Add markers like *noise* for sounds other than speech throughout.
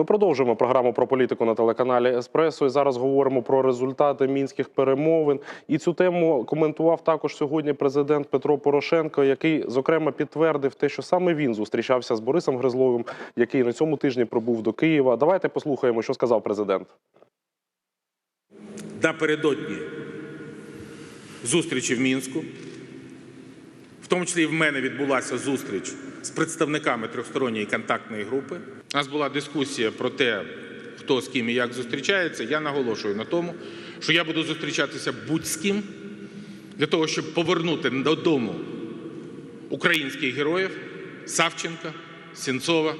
Ми продовжуємо програму про політику на телеканалі Еспресо. І зараз говоримо про результати мінських перемовин. І цю тему коментував також сьогодні президент Петро Порошенко, який зокрема підтвердив те, що саме він зустрічався з Борисом Гризловим, який на цьому тижні прибув до Києва. Давайте послухаємо, що сказав президент. напередодні зустрічі в Мінську. В тому числі і в мене відбулася зустріч з представниками трьохсторонньої контактної групи. У нас була дискусія про те, хто з ким і як зустрічається. Я наголошую на тому, що я буду зустрічатися будь з ким для того, щоб повернути додому українських героїв Савченка, Сінцова,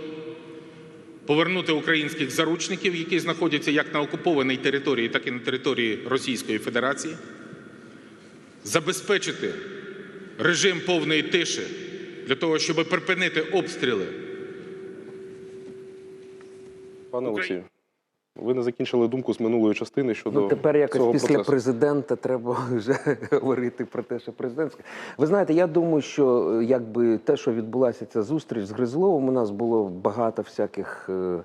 повернути українських заручників, які знаходяться як на окупованій території, так і на території Російської Федерації, забезпечити режим повної тиші для того, щоб припинити обстріли. Пане Олексію, ви не закінчили думку з минулої частини щодо Ну, тепер якось цього після процесу. президента треба *laughs* вже говорити про те, що президентське. Ви знаєте, я думаю, що е, якби те, що відбулася ця зустріч з Гризловим, у нас було багато всяких е,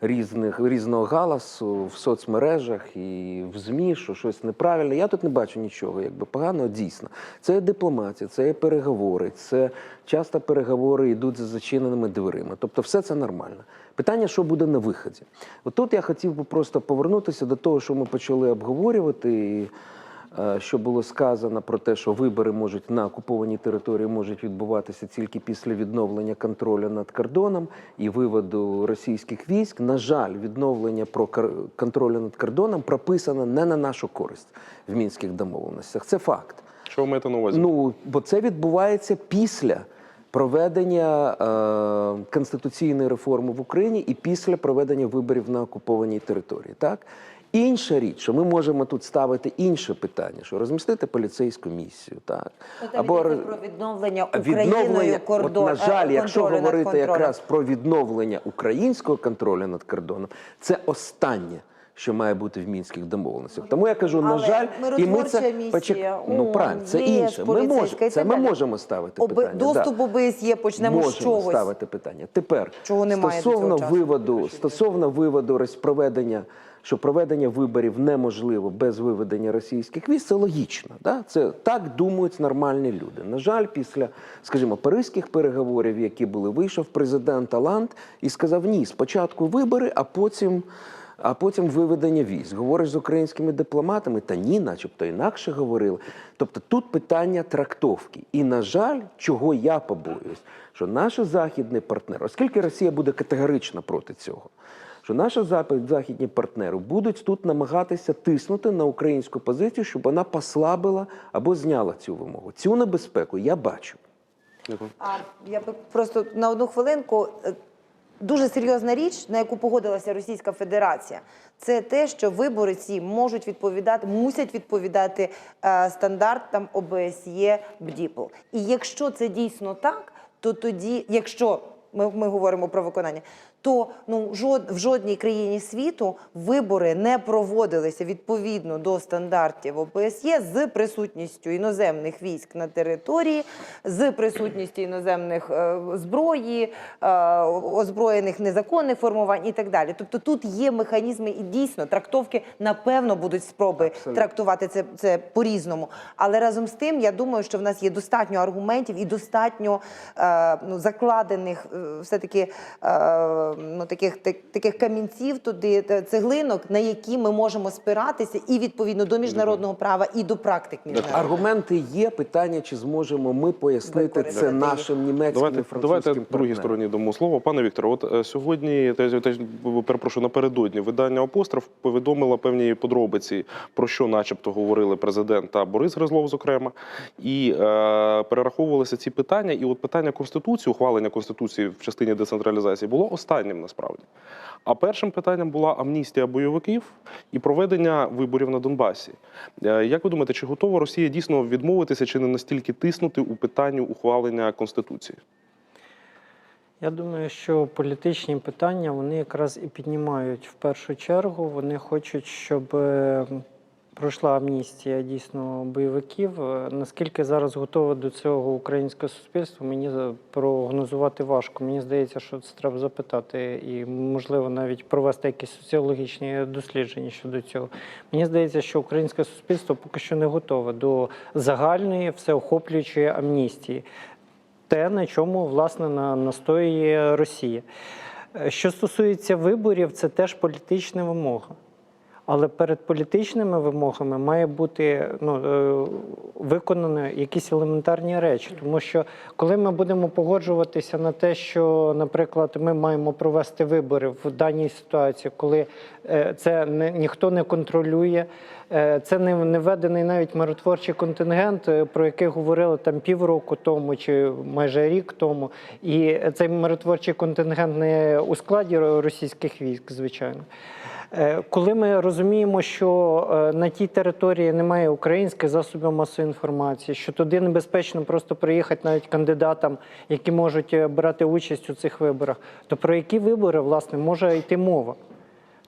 різних різного галасу в соцмережах і в ЗМІ, що щось неправильне. Я тут не бачу нічого, якби поганого дійсно. Це дипломатія, це є переговори, це часто переговори йдуть за зачиненими дверима. Тобто, все це нормально. Питання, що буде на виході. От тут я хотів би просто повернутися до того, що ми почали обговорювати. Що було сказано про те, що вибори можуть на окупованій території можуть відбуватися тільки після відновлення контролю над кордоном і виводу російських військ. На жаль, відновлення про контролю над кордоном прописано не на нашу користь в мінських домовленостях. Це факт. Що ви маєте на увазі? Ну, бо це відбувається після проведення е, конституційної реформи в Україні і після проведення виборів на окупованій території. Так? Інша річ, що ми можемо тут ставити інше питання, що розмістити поліцейську місію, так Або про відновлення Україною відновлення, кордону. от, на жаль, якщо говорити якраз про відновлення українського контролю над кордоном, це останнє. Що має бути в мінських домовленостях, тому я кажу, на Але жаль, і ми це місія, почек- Ну ООН, правильно, це ЄС, інше. Ми поліцейська можемо це. Ми далі. можемо ставити Оби- питання. да. доступ ОБСЄ почнемо з Можемо чогось. ставити питання. Тепер Чого немає до стосовно цього часу? виводу, стосовно виводу роз- проведення, що проведення виборів неможливо без виведення російських військ, це логічно. Да? Це так думають нормальні люди. На жаль, після, скажімо, паризьких переговорів, які були, вийшов президент Аланд і сказав: ні, спочатку вибори, а потім. А потім виведення військ. Говориш з українськими дипломатами, та ні, начебто інакше говорили. Тобто тут питання трактовки. І, на жаль, чого я побоююсь, що наші західні партнери, оскільки Росія буде категорично проти цього, що наші запад- західні партнери будуть тут намагатися тиснути на українську позицію, щоб вона послабила або зняла цю вимогу. Цю небезпеку я бачу. А я би просто на одну хвилинку. Дуже серйозна річ, на яку погодилася Російська Федерація, це те, що вибори ці можуть відповідати, мусять відповідати е, стандартам ОБСЄ БДІПЛ. І якщо це дійсно так, то тоді, якщо ми, ми говоримо про виконання, то ну жод, в жодній країні світу вибори не проводилися відповідно до стандартів ОБСЄ з присутністю іноземних військ на території, з присутністю іноземних е, зброї, е, озброєних незаконних формувань і так далі. Тобто тут є механізми і дійсно трактовки, напевно, будуть спроби Абсолютно. трактувати це, це по-різному. Але разом з тим, я думаю, що в нас є достатньо аргументів і достатньо е, ну, закладених е, все-таки е, ну, таких, так, таких камінців туди, цеглинок, на які ми можемо спиратися і відповідно до міжнародного права, і до практик міжнародного. Аргументи є. Питання, чи зможемо ми пояснити це нашим німецьким і Давайте, французьким давайте другій стороні дамо слово. Пане Вікторе, от е, сьогодні, те- те- перепрошую, напередодні видання Апостроф повідомило певні подробиці, про що начебто говорили президент та Борис Гризлов, зокрема, і е, перераховувалися ці питання. І от питання Конституції, ухвалення Конституції в частині децентралізації було останнім насправді. А першим питанням була амністія бойовиків і проведення виборів на Донбасі. Е, Як ви думаєте, чи готова Росія дійсно відмовитися, чи не настільки тиснути у питанні ухвалення Конституції? Я думаю, що політичні питання вони якраз і піднімають в першу чергу. Вони хочуть, щоб е, пройшла амністія дійсно бойовиків. Е, Наскільки зараз готове до цього українське суспільство, мені прогнозувати важко. Мені здається, що це треба запитати і, можливо, навіть провести якісь соціологічні дослідження щодо цього. Мені здається, що українське суспільство поки що не готове до загальної всеохоплюючої амністії. Те, на чому власне на- настоює Росія. Е, Що стосується виборів, це теж політична вимога. Але перед політичними вимогами має бути ну, е, виконані якісь елементарні речі. Тому що коли ми будемо погоджуватися на те, що, наприклад, ми маємо провести вибори в даній ситуації, коли е, це не, ніхто не контролює, е, це не, не введений навіть миротворчий контингент, про який говорили там півроку тому чи майже рік тому. І цей миротворчий контингент не у складі російських військ, звичайно. Е, Коли ми розуміємо, що е, на тій території немає українських засобів масової інформації, що туди небезпечно просто приїхати навіть кандидатам, які можуть е, брати участь у цих виборах, то про які вибори власне може йти мова?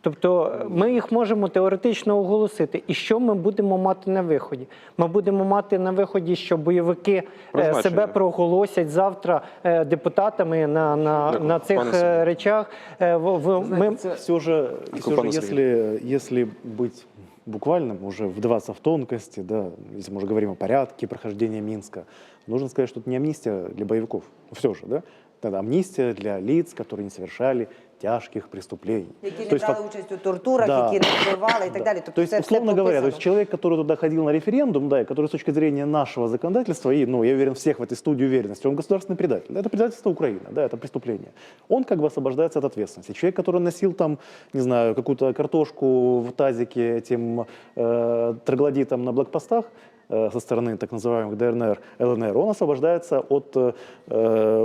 Тобто е, ми їх можемо теоретично оголосити. І що ми будемо мати на виході? Ми будемо мати на виході, що бойовики е, Призначення. себе проголосять завтра е, депутатами на, на, Дякую, на цих пане е, Сергію. речах. Е, в- в- Ми, все же, все же пане если, если быть буквальным, уже вдаваться в тонкости, да, если мы уже говорим о порядке прохождения Минска, нужно сказать, что это не амнистия для боевиков. Все же, да? Это амнистия для лиц, которые не совершали тяжких преступлений. Які То не есть брали фак- участь у тортурах, Да. які не вбивали і так Да. далі. Тобто то есть, це все условно говоря, то прописано. есть человек, который туда ходил на референдум, да, и который с точки зрения нашего законодательства, и, ну, я уверен, всех в этой студии уверенности, он государственный предатель. Это предательство Украины, да, это преступление. Он как бы освобождается от ответственности. Человек, который носил там, не знаю, какую-то картошку в тазике этим э, троглодитам на блокпостах, э, со стороны так называемых ДНР, ЛНР, он освобождается от, э,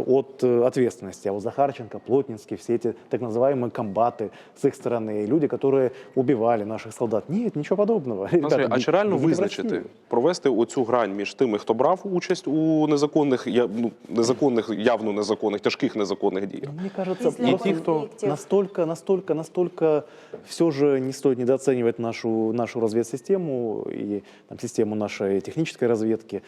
от э, ответственности. А вот Захарченко, Плотницкий, все эти так называемые комбаты с их стороны, и люди, которые убивали наших солдат. Нет, ничего подобного. Пане Сергію, Ребята, а чи реально идите в визначити, Россию. провести оцю грань між тими, хто брав участь у незаконних, я- ну, незаконних, явно незаконних, тяжких незаконних діях? Ну, Мне кажется, Після просто ті, хто конфліктів. настолько, настолько, настолько все же не стоит недооценивать нашу, нашу разведсистему и там, систему нашей технической разведки.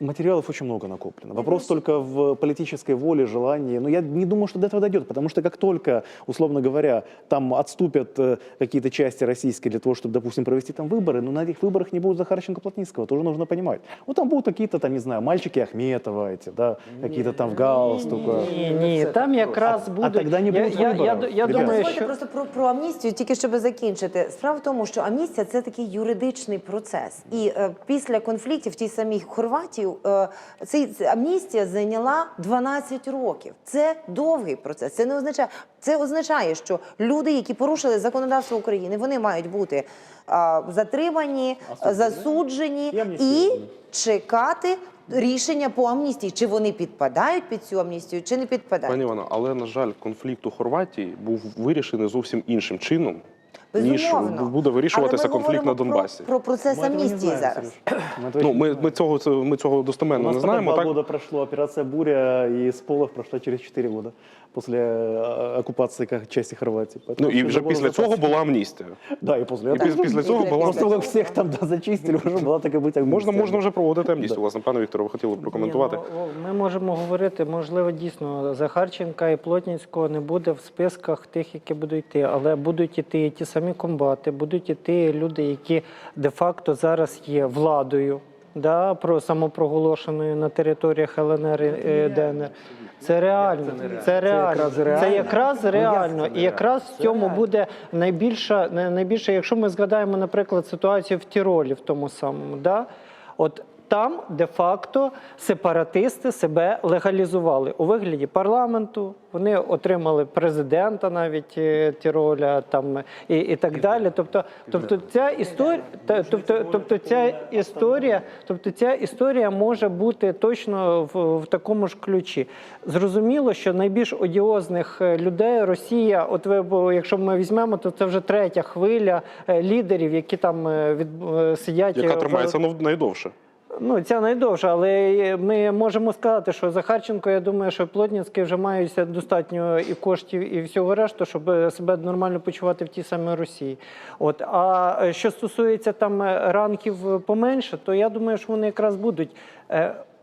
Материалов очень много накоплено. Вопрос только в политической воле, желании. Но я не думаю, что до этого дойдет, потому что как только, условно говоря, там отступят э, какие-то части российские для того, чтобы, допустим, провести там выборы, но на этих выборах не будет Захарченко-Плотницкого, тоже нужно понимать. Ну, там будут какие-то, там, не знаю, мальчики Ахметова эти, да, какие-то там в галстуках. Ні, ні, там якраз буде. тоді не я, буде я, я, виборів. я Ребята. думаю, Дозвольте що просто про, про амністію, тільки щоб закінчити. Справа в тому, що амністія це такий юридичний процес. І е, після конфліктів в тій самій Хорватії е, цей ця амністія зайняла 12 років. Це довгий процес. Це не означає, це означає, що люди, які порушили законодавство України, вони мають бути е, затримані, засуджені І і чекати. Рішення по амністії, чи вони підпадають під цю амністію, чи не підпадають. Пані Івано, але на жаль, конфликт у Хорватії був вирішений зовсім іншим чином, ніж Безумовно. буде вирішуватися Але ми конфлікт на говоримо Донбасі. Про, про процес Мы этого не амністії знаем, зараз. Сереж. Мы этого Ну, не ми, знаем. ми цього це- ми цього У достеменно нас не только знаємо. два Так года прошло, операция «Буря» и Сполох прошла через 4 года после э, оккупации как части Хорватии. Поэтому ну і всё вже забор після цього запасен. була амністія. Да, и после І этого. піс- після цього була После того, как всех там да, зачистили, уже была так и быть амнистия. можна, можна вже проводити амністію. Да. Власне, пане Вікторе, ви хотіли прокоментувати. Ні, ну, ми можемо говорити, можливо, дійсно Захарченка і Плотницького не буде в списках тих, які будуть йти, але будуть іти ті самі комбати, будуть іти люди, які де-факто зараз є владою. Да, про самопроголошеної на територіях ЛНР і ДНР. Це реально. Це реально. якраз Це реально? якраз реально. І якраз в цьому буде найбільше, найбільше, якщо ми згадаємо, наприклад, ситуацію в Тіролі, в тому самому, да? от там де-факто сепаратисти себе легалізували у вигляді парламенту. Вони отримали президента навіть е, Тіроля там і, і так далі. Тобто, тобто ця історія, тобто, тобто ця історія, тобто ця історія може бути точно в, в такому ж ключі. Зрозуміло, що найбільш одіозних е, людей Росія, от ви бо якщо ми візьмемо, то це вже третя хвиля е, лідерів, які там від сидять Яка е, в- тримається ну, найдовше. Ну, ця найдовша, але ми можемо сказати, що Захарченко, я думаю, що Плотницький вже мають достатньо і коштів, і всього решту, щоб себе нормально почувати в тій самій Росії. От а е, що стосується там е, ранків е, поменше, то я думаю, що вони якраз будуть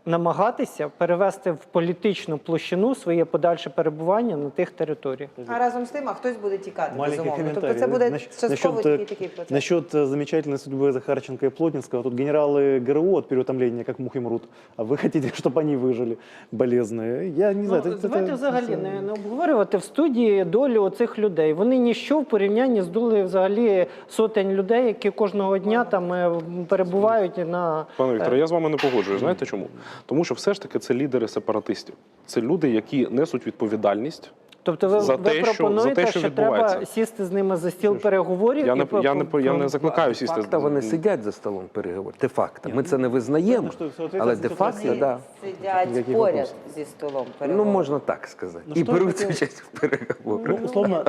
е, Намагатися перевести в політичну площину своє подальше перебування на тих територіях. А разом з тим, а хтось буде тікати, Маленький безумовно. комментарий. Тобто це буде Насчет- частково насчет, тільки э, такий процес. Насчет э, замечательной судьбы Захарченко и Плотницкого. Тут генералы ГРУ от переутомления как мухи мрут, а вы *laughs* хотите, чтобы они выжили болезные. Я не знаю. Ну, это- давайте это- взагалі не, не обговорювати в студії долю цих людей. Вони ніщо в порівнянні з долею взагалі сотень людей, які кожного дня там е, перебувають на Пане Вікторе, я з вами не погоджуюсь. Знаєте чому? Тому що все ж таки це лідери сепаратистів. Це люди, які несуть відповідальність. тобто, ви, За ви те, що- пропонуєте, за те, що треба відбувається. сісти з ними за стіл переговорів. Я і не по- я не по- я не закликаю сісти. Факта вони сидять за столом переговорів. Де-факто. Ми це не визнаємо, що але де-факто, тут да. Сидять поряд зі столом Ну, можна так сказати. Ну, І беруть участь в переговорах. Ну, условно,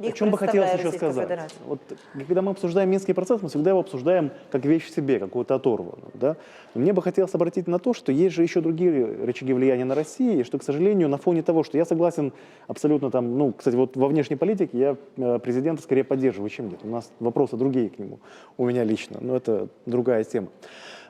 о Их чем бы хотелось представляет еще Российская сказать. Федерация. Вот, когда мы обсуждаем Минский процесс, мы всегда его обсуждаем как вещь в себе, какую-то оторванную. Да? Но мне бы хотелось обратить на то, что есть же еще другие рычаги влияния на Россию, и что, к сожалению, на фоне того, что я согласен абсолютно там, ну, кстати, вот во внешней политике я э, президента скорее поддерживаю, чем нет. У нас вопросы другие к нему, у меня лично, но это другая тема.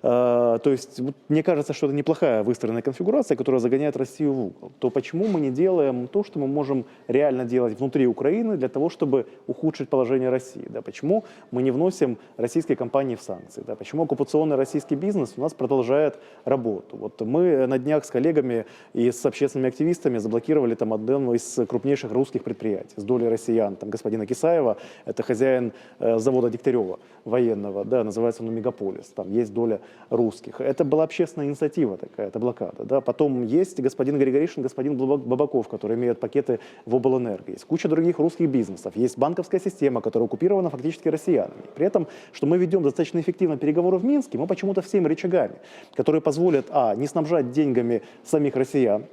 Э, То есть вот мне кажется, что это неплохая выстроенная конфигурация, которая загоняет Россию в угол. То почему мы не делаем то, что мы можем реально делать внутри Украины для того, чтобы ухудшить положение России? Да? Почему мы не вносим российские компании в санкции? Да? Почему оккупационный российский бизнес у нас продолжает работу? Вот мы на днях с коллегами и с общественными активистами заблокировали там одно из крупнейших русских предприятий с долей россиян, там господина Кисаева, это хозяин э, завода Дегтярева военного, да, называется он Мегаполис, там есть доля русских. Это была общественная инициатива такая, это блокада. Да. Потом есть господин Григоришин, господин Блаба- Бабаков, которые имеют пакеты в облэнерго. Есть куча других русских бизнесов. Есть банковская система, которая оккупирована фактически россиянами. При этом, что мы ведем достаточно эффективно переговоры в Минске, мы почему-то всеми рычагами, которые позволят, а, не снабжать деньгами самих россиян,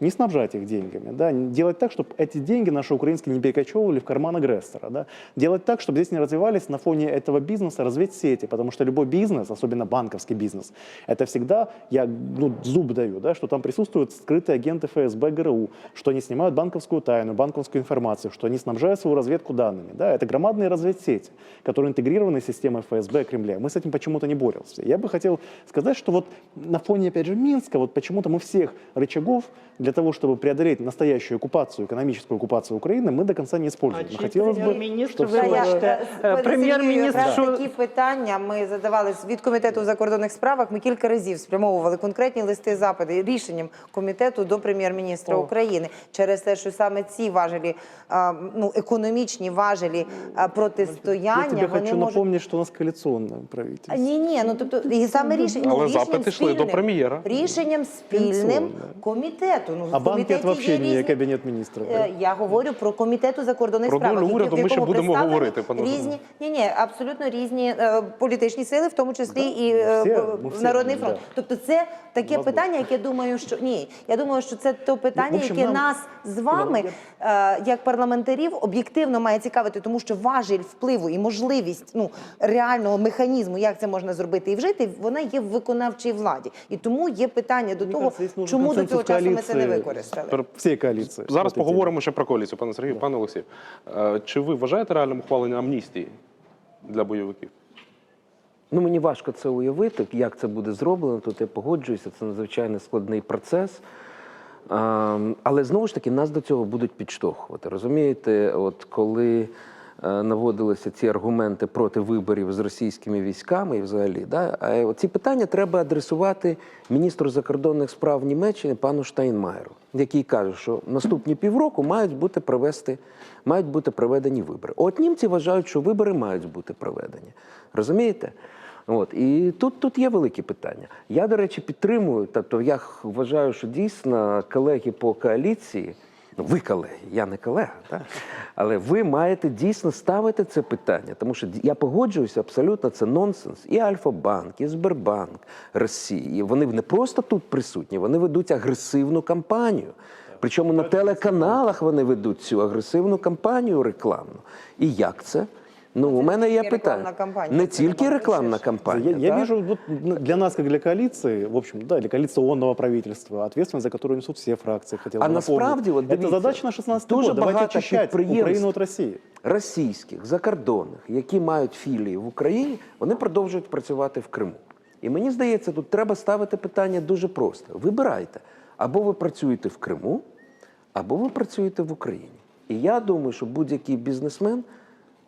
не снабжать их деньгами, да, делать так, чтобы эти деньги наши украинские не перекочевывали в карман агрессора, да, делать так, чтобы здесь не развивались на фоне этого бизнеса разведсети, потому что любой бизнес, особенно банковский бизнес, это всегда, я ну, зуб даю, да, что там присутствуют скрытые агенты ФСБ, ГРУ, что они снимают банковскую тайну, банковскую информацию, что они снабжают свою разведку данными, да, это громадные разведсети, которые интегрированы системой ФСБ Кремля. Мы с этим почему-то не боролся. Я бы хотел сказать, что вот на фоне, опять же, Минска, вот почему-то мы всех рычагов для того, чтобы преодолеть настоящую оккупацию, экономическую оккупацию Украины, мы до конца не используем. А Но чи хотелось бы, прем'єр-міністр чтобы ви всё Я, было- бачите, е, е, пане прем'єр-міністр, Сергію, якраз що- такі питання ми задавали від комітету у закордонних справах. Ми кілька разів спрямовували конкретні листи запити рішенням комітету до прем'єр-міністра О. України через те, що саме ці важелі, а, ну економічні важелі а, Я протистояння тебе вони хочу можуть. напомнить, что у нас коалиционное правительство. Ні, ні, ну тобто і саме рішення ну, Але рішенням запити йшли до спільним- прем'єра. Рішенням спільним Коаліційне. комітету. Ну А это вообще є не різні- кабинет министров. Е, Я говорю про комітету закордонних Про справ. долю уряду ми ще будемо говорити, пане Різні ні, ні, абсолютно різні е, політичні сили, в тому числі і е, всі- Народний всі, народний да. фронт. Тобто, це таке питання, яке думаю, що ні. Я думаю, що це то питання, Ну, общем, яке нам- нас з вами, е, як парламентарів, об'єктивно має цікавити, тому що важіль впливу і можливість ну реального механізму, як це можна зробити і вжити, вона є в виконавчій владі. І тому є питання до того, чому до цього часу ми це не використали. Всей коалиции. Зараз поговоримо ще про коаліцію, пане Сергію. Пане Олексій, е, чи ви вважаєте реальним ухвалення амністії для бойовиків? Ну, мені важко це уявити, як це буде зроблено. Тут я погоджуюся, це надзвичайно складний процес. А, але знову ж таки, нас до цього будуть підштовхувати. Розумієте, от коли наводилися ці аргументи проти виборів з російськими військами і взагалі, да, а ці питання треба адресувати міністру закордонних справ Німеччини пану Штайнмаєру, який каже, що наступні півроку мають бути провести, мають бути проведені вибори. От німці вважають, що вибори мають бути проведені. Розумієте? От і тут, тут є великі питання. Я, до речі, підтримую. Тобто, я вважаю, що дійсно колеги по коаліції, ну ви колеги, я не колега, так? але ви маєте дійсно ставити це питання, тому що я погоджуюся абсолютно, це нонсенс. І Альфа-банк, і Сбербанк Росії. Вони не просто тут присутні, вони ведуть агресивну кампанію. Причому на телеканалах вони ведуть цю агресивну кампанію рекламну. І як це? Ну, у мене є питання. кампанія, Не тільки рекламна кампанія. Я, я вижу, вот для нас, как для коалиции, в общем, да, для коалиционного правительства, ответственность за которую несут все фракции, хотел А насправді, от дивіться, задача на 16 дуже год. Давайте багато очищать підприємств. Украину от России. російських, закордонних, які мають філії в Україні, вони продовжують працювати в Криму. І мені здається, тут треба ставити питання дуже просто: вибирайте, або ви працюєте в Криму, або ви працюєте в Україні. І я думаю, що будь-який бізнесмен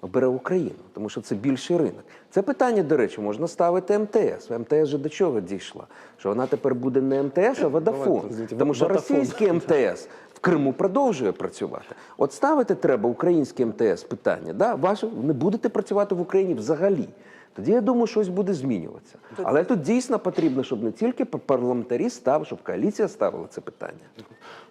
обере Україну, тому що це більший ринок. Це питання, до речі, можна ставити МТС. МТС же до чого дійшла? Що вона тепер буде не МТС, а Водафон. Тому що російський *laughs* МТС в Криму продовжує працювати. От ставити треба українське МТС питання. Да? Ваше, не будете працювати в Україні взагалі. Тоді я думаю, щось буде змінюватися. Але тут дійсно потрібно, щоб не тільки парламентарі ставили, щоб коаліція ставила це питання.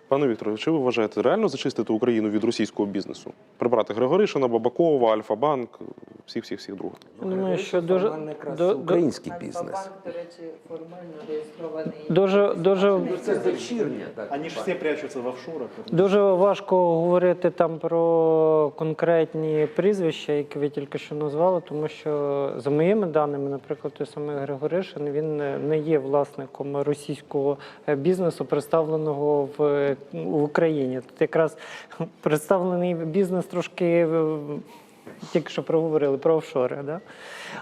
Пане Вікторе, чи ви вважаєте реально зачистити Україну від російського бізнесу? Прибрати Григоришина, Бабакова, Альфа-банк, всіх всіх всіх других. Думаю, що дуже, до- український бізнес. Альфа-банк, до речі, формально реєстрований. дуже, дуже Це дочірня. Так, Они же все прячутся в офшорах. Дуже важко говорити там про конкретні прізвища, які ви тільки що назвали, тому що за моїми даними, наприклад, той самий Григоришин, він не- не є власником російського е, бізнесу, представленого в, в Україні. Тут якраз представлений бізнес трошки. е, Тільки що проговорили про офшори. Да?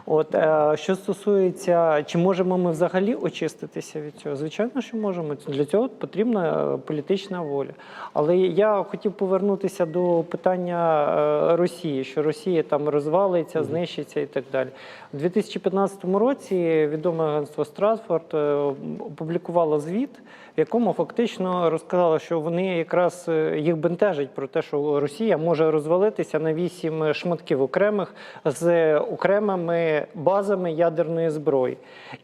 От, е, що стосується, чи можемо ми взагалі очиститися від цього? Звичайно, що можемо. Для цього потрібна е, політична воля. Але я хотів повернутися до питання Росії, що Росія там розвалиться, знищиться і так далі. У 2015 році відоме агентство Стратфорд опублікувало звіт, в якому фактично розказало, що вони якраз е, їх бентежить про те, що Росія може розвалитися на вісім шматків окремих з окремими базами ядерної зброї.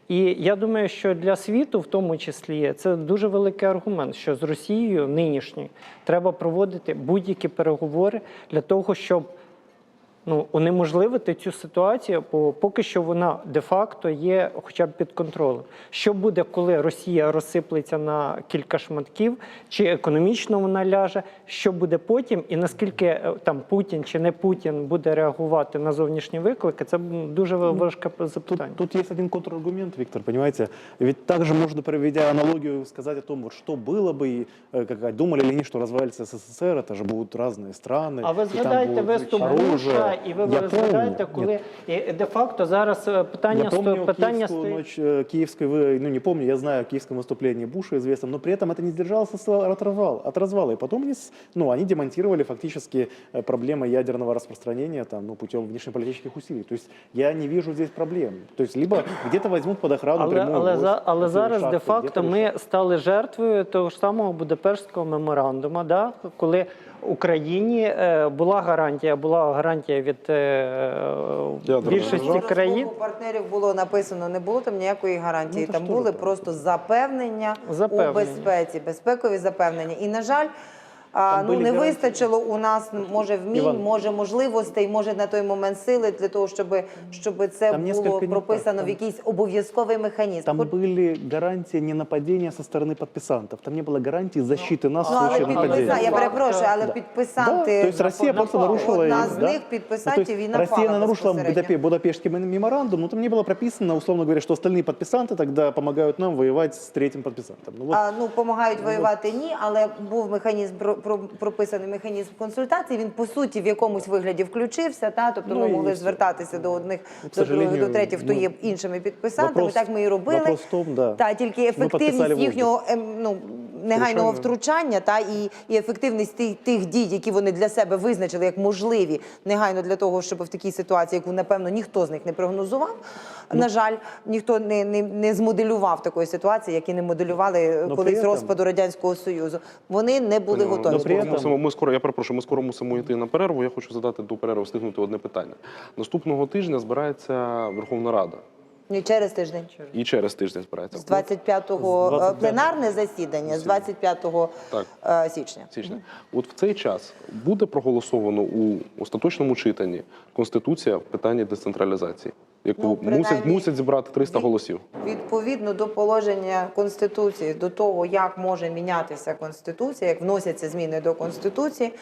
І я думаю, що для світу, в тому числі, це дуже великий аргумент, що з Росією нинішньою треба проводити будь-які переговори для того, щоб ну, унеможливити цю ситуацію, бо поки що вона де-факто є хоча б під контролем. Що буде, коли Росія розсиплеться на кілька шматків, чи економічно вона ляже, що буде потім, і наскільки е, там Путін чи не Путін буде реагувати на зовнішні виклики, це м, дуже важке Тут, запитання. тут есть один контраргумент, Виктор, понимаете? Ведь также можно, проведя аналогию, сказать о том, вот что было бы, и, э, как говорят, думали ли они, что развалится СССР, это же будут разные страны. А ви и там згадайте будет виступ оружие. Буша, і ви Я згадаєте, помню. коли і де-факто зараз е, питання Я сто помню питання киевскую стоїть. ночь, э, киевской, вы- ну не помню, я знаю о киевском выступлении Буша известном, но при этом это не сдержался с- от развала. От развала. И потом они, с- ну, они демонтировали фактически э, проблемы ядерного распространения там, ну, путем внешнеполитических усилий. То есть я не вижу здесь проблем. То есть либо где-то возьмут под охрану Але, прямую але, ось за, але ці зараз шахти, де-факто где-то ми решать. стали жертвою того ж самого Будапештського меморандуму, да? коли Україні е, була гарантія, була гарантія від е, більшості країн. Партнерів було написано, не було там ніякої гарантії. Ну, там були просто запевнення, Запевнення. у безпеці, безпекові запевнення. І, на жаль, а, Там ну були не гарантії. вистачило у нас може вмінь, Іван. може можливостей, може на той момент сили для того, щоб, щоб це Там було несколько не прописано так. в якийсь обов'язковий механізм. Там Хоч- были гарантии ненападения со стороны подписантов. Там не было гарантии защиты нас в Ну, але случае підписа, нападения. я перепрошую, але Да. підписанти Да, то есть Россия просто напали. нарушила... Одна их, з да? них Ну, підписантів то і есть напала Россия нарушила безпосередньо. Будапе- Будапештский мем- меморандум, но там не было прописано, условно говоря, что остальные подписанты тогда помогают нам воевать с третьим подписантом. Ну, вот А, ну, допомагають воювати ні, але був механізм про, про, прописаний механізм консультацій. Він по суті в якомусь вигляді включився. Та тобто Ну, ми могли звертатися до одних, Ну, до других, до третіх, хто ну, є іншими підписантами. вопрос- так ми і робили. том, да. Та тільки ефективність їхнього ем, ну, негайного втручання, та і, і ефективність тих, тих дій, які вони для себе визначили як можливі негайно для того, щоб в такій ситуації, яку напевно ніхто з них не прогнозував. Ну, На жаль, ніхто не, не, не змоделював такої ситуації, які не моделювали колись розпаду радянського союзу. Вони не були готові. Но при этом- мусимо, ми скоро, я перепрошую, ми скоро мусимо йти на перерву. Я хочу задати до перерви встигнути одне питання. Наступного тижня збирається Верховна Рада. Ні, через тиждень. І через тиждень збирається. З 25-го З 25-го. е, пленарне засідання, з 25 Так. е, січня. Січня. От в цей час буде проголосовано у остаточному читанні Конституція в питанні децентралізації, яку Ну, мусять, мусять зібрати 300 голосів. Відповідно до положення Конституції, до того, як може мінятися Конституція, як вносяться зміни до Конституції,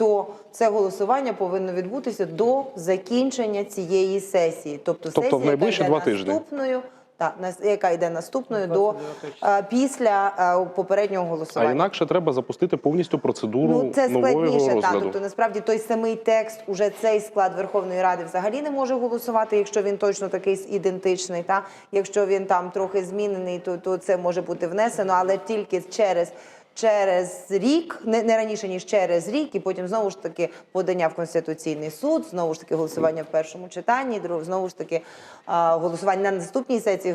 то це голосування повинно відбутися до закінчення цієї сесії. Тобто, Тобто в сесія, найближчі два тижні? наступною, та, яка йде наступною до 29 е, після е, попереднього А голосування. інакше треба запустити повністю процедуру Ну, це складніше, так. Тобто, насправді той самий текст, уже цей склад Верховної Ради взагалі не може голосувати, якщо він точно такий ідентичний. Та якщо він там трохи змінений, то, то це може бути внесено, але тільки через. Через рік, не, не раніше ніж через рік, і потім знову ж таки подання в конституційний суд, знову ж таки голосування в першому читанні, друг, знову ж таки а, голосування на наступній сесії.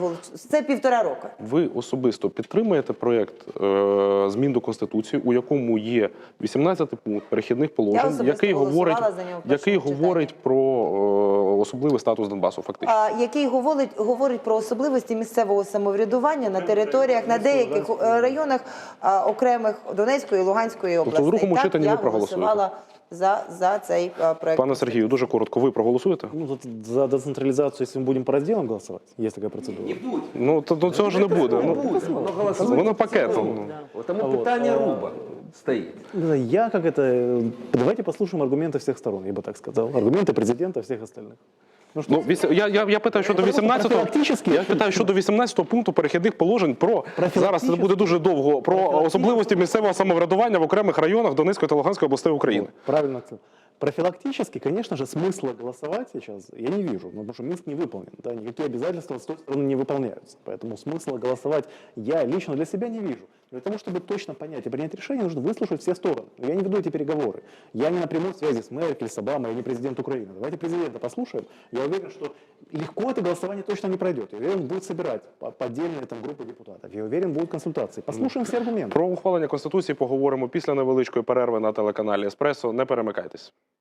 Це півтора року. Ви особисто підтримуєте проєкт е, змін до конституції, у якому є 18 пункт перехідних положень, який говорить, за нього який говорить про е, особливий статус Донбасу. Фактично. а, який говорить, говорить про особливості місцевого самоврядування на територіях, на деяких е, районах а, окремих Донецької і Луганської Тобто в другому так, читанні ви проголосуєте? голосувала за, за цей проект. Пане Сергію, дуже коротко. Ви проголосуєте? Ну, за- за децентралізацію, якщо ми будемо по розділам голосувати, є така процедура. Ну то, то цього ж не буде. Ну, воно пакетом. Тому питання руба стоїть. Не знаю, Я как это... э, Давайте послушаем аргументы всех сторон, я бы так сказал. Аргументы президента, всех остальных. Ну, что, Ну, віс- я, я, я питаю щодо 18 профілактичні? я питаю щодо 18 пункту перехідних положень про Профілактичні? зараз це буде дуже довго про Профілактичні? особливості місцевого самоврядування в окремих районах Донецької та Луганської областей України. Правильно. акцент. Профилактически, конечно же, смысла голосовать сейчас я не вижу, ну, потому что Минск не выполнен, да, никакие обязательства с той стороны не выполняются. Поэтому смысла голосовать я лично для себя не вижу. Для того, чтобы точно понять и принять решение, нужно выслушать все стороны. Но Я не веду эти переговоры. Я не на прямой связи с Меркель, с Обамой, я не президент Украины. Давайте президента послушаем. Я уверен, что легко это голосование точно не пройдет. Я уверен, будет собирать по- поддельные там группы депутатов. Я уверен, будут консультации. Послушаем все аргументы. Про ухвалення конституції поговоримо після невеличкої перерви на телеканалі Еспресо. Не перемикайтесь.